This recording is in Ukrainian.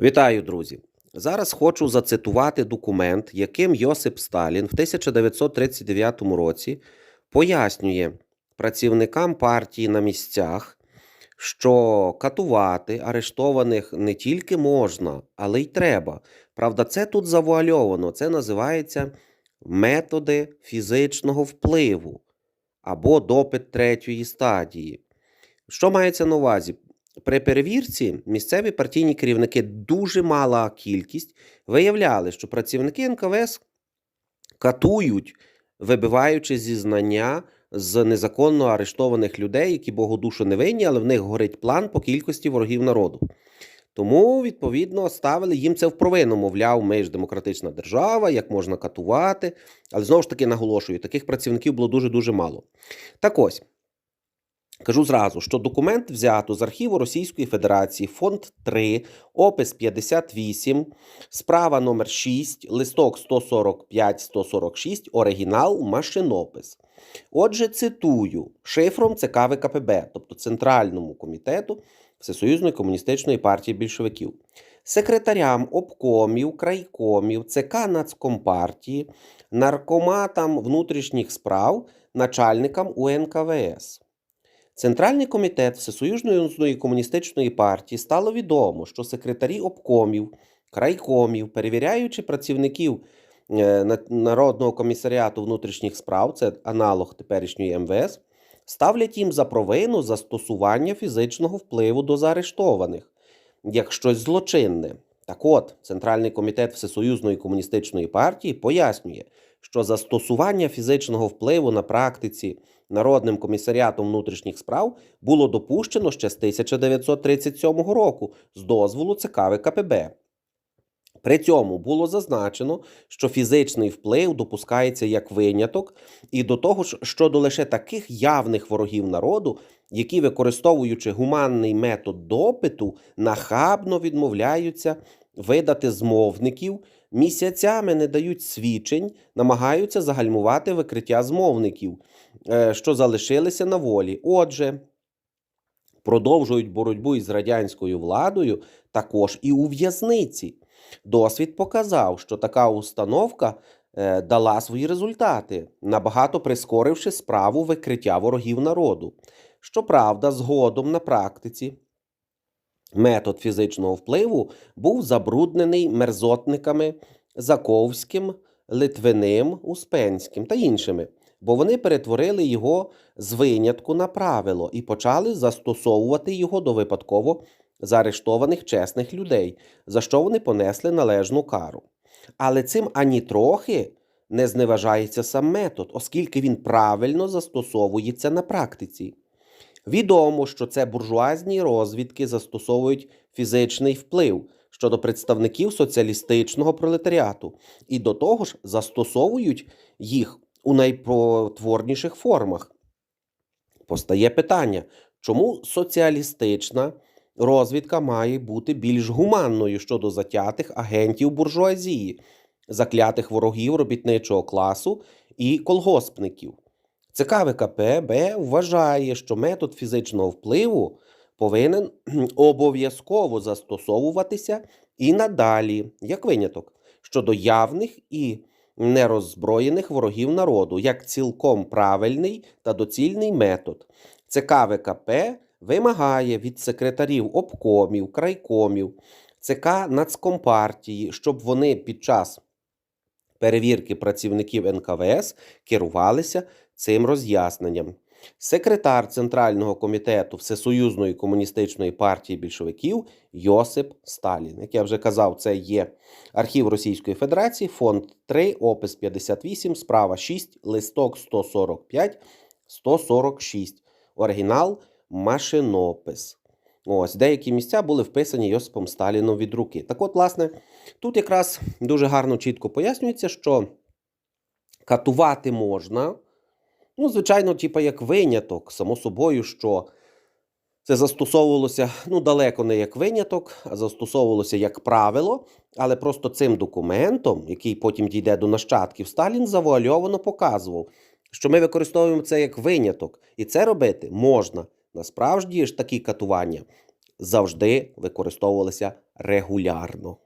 Вітаю, друзі! Зараз хочу зацитувати документ, яким Йосип Сталін в 1939 році пояснює працівникам партії на місцях, що катувати арештованих не тільки можна, але й треба. Правда, це тут завуальовано. Це називається методи фізичного впливу або допит третьої стадії. Що мається на увазі? При перевірці місцеві партійні керівники дуже мала кількість виявляли, що працівники НКВС катують, вибиваючи зізнання з незаконно арештованих людей, які Богодушу не винні, але в них горить план по кількості ворогів народу. Тому, відповідно, ставили їм це в провину. Мовляв, ми ж демократична держава, як можна катувати. Але знову ж таки наголошую, таких працівників було дуже-дуже мало. Так ось. Кажу зразу, що документ взято з архіву Російської Федерації, фонд 3, опис 58, справа номер 6, листок 145-146, оригінал, машинопис. Отже, цитую шифром ЦК ВКПБ, тобто Центральному комітету Всесоюзної комуністичної партії більшовиків, секретарям обкомів, крайкомів, ЦК Нацкомпартії, наркоматам внутрішніх справ, начальникам УНКВС. Центральний комітет Всесоюзної комуністичної партії стало відомо, що секретарі обкомів, крайкомів, перевіряючи працівників е, Народного комісаріату внутрішніх справ, це аналог теперішньої МВС, ставлять їм за провину застосування фізичного впливу до заарештованих як щось злочинне. Так от, Центральний комітет Всесоюзної комуністичної партії пояснює, що застосування фізичного впливу на практиці Народним комісаріатом внутрішніх справ було допущено ще з 1937 року з дозволу ЦК ВКПБ. При цьому було зазначено, що фізичний вплив допускається як виняток, і до того ж щодо лише таких явних ворогів народу, які, використовуючи гуманний метод допиту, нахабно відмовляються видати змовників, місяцями не дають свідчень, намагаються загальмувати викриття змовників, е, що залишилися на волі. Отже, продовжують боротьбу із радянською владою також і у в'язниці. Досвід показав, що така установка е, дала свої результати, набагато прискоривши справу викриття ворогів народу. Щоправда, згодом на практиці метод фізичного впливу був забруднений мерзотниками Заковським, Литвиним, Успенським та іншими, бо вони перетворили його з винятку на правило і почали застосовувати його до випадково заарештованих чесних людей, за що вони понесли належну кару. Але цим ані трохи не зневажається сам метод, оскільки він правильно застосовується на практиці. Відомо, що це буржуазні розвідки застосовують фізичний вплив щодо представників соціалістичного пролетаріату, і до того ж застосовують їх у найпотворніших формах. Постає питання, чому соціалістична розвідка має бути більш гуманною щодо затятих агентів буржуазії, заклятих ворогів робітничого класу і колгоспників. ЦК ВКПБ вважає, що метод фізичного впливу повинен обов'язково застосовуватися і надалі, як виняток, щодо явних і нероззброєних ворогів народу, як цілком правильний та доцільний метод. ЦК ВКП вимагає від секретарів обкомів, крайкомів, ЦК Нацкомпартії, щоб вони під час перевірки працівників НКВС керувалися цим роз'ясненням. Секретар Центрального комітету Всесоюзної комуністичної партії більшовиків Йосип Сталін. Як я вже казав, це є архів Російської Федерації, фонд 3, опис 58, справа 6, листок 145, 146. Оригінал машинопис. Ось деякі місця були вписані Йосипом Сталіном від руки. Так от, власне, тут якраз дуже гарно чітко пояснюється, що катувати можна. Ну, звичайно, типа як виняток, само собою, що це застосовувалося ну, далеко не як виняток, а застосовувалося як правило. Але просто цим документом, який потім дійде до нащадків, Сталін завуальовано показував, що ми використовуємо це як виняток, і це робити можна. Насправді ж такі катування завжди використовувалися регулярно.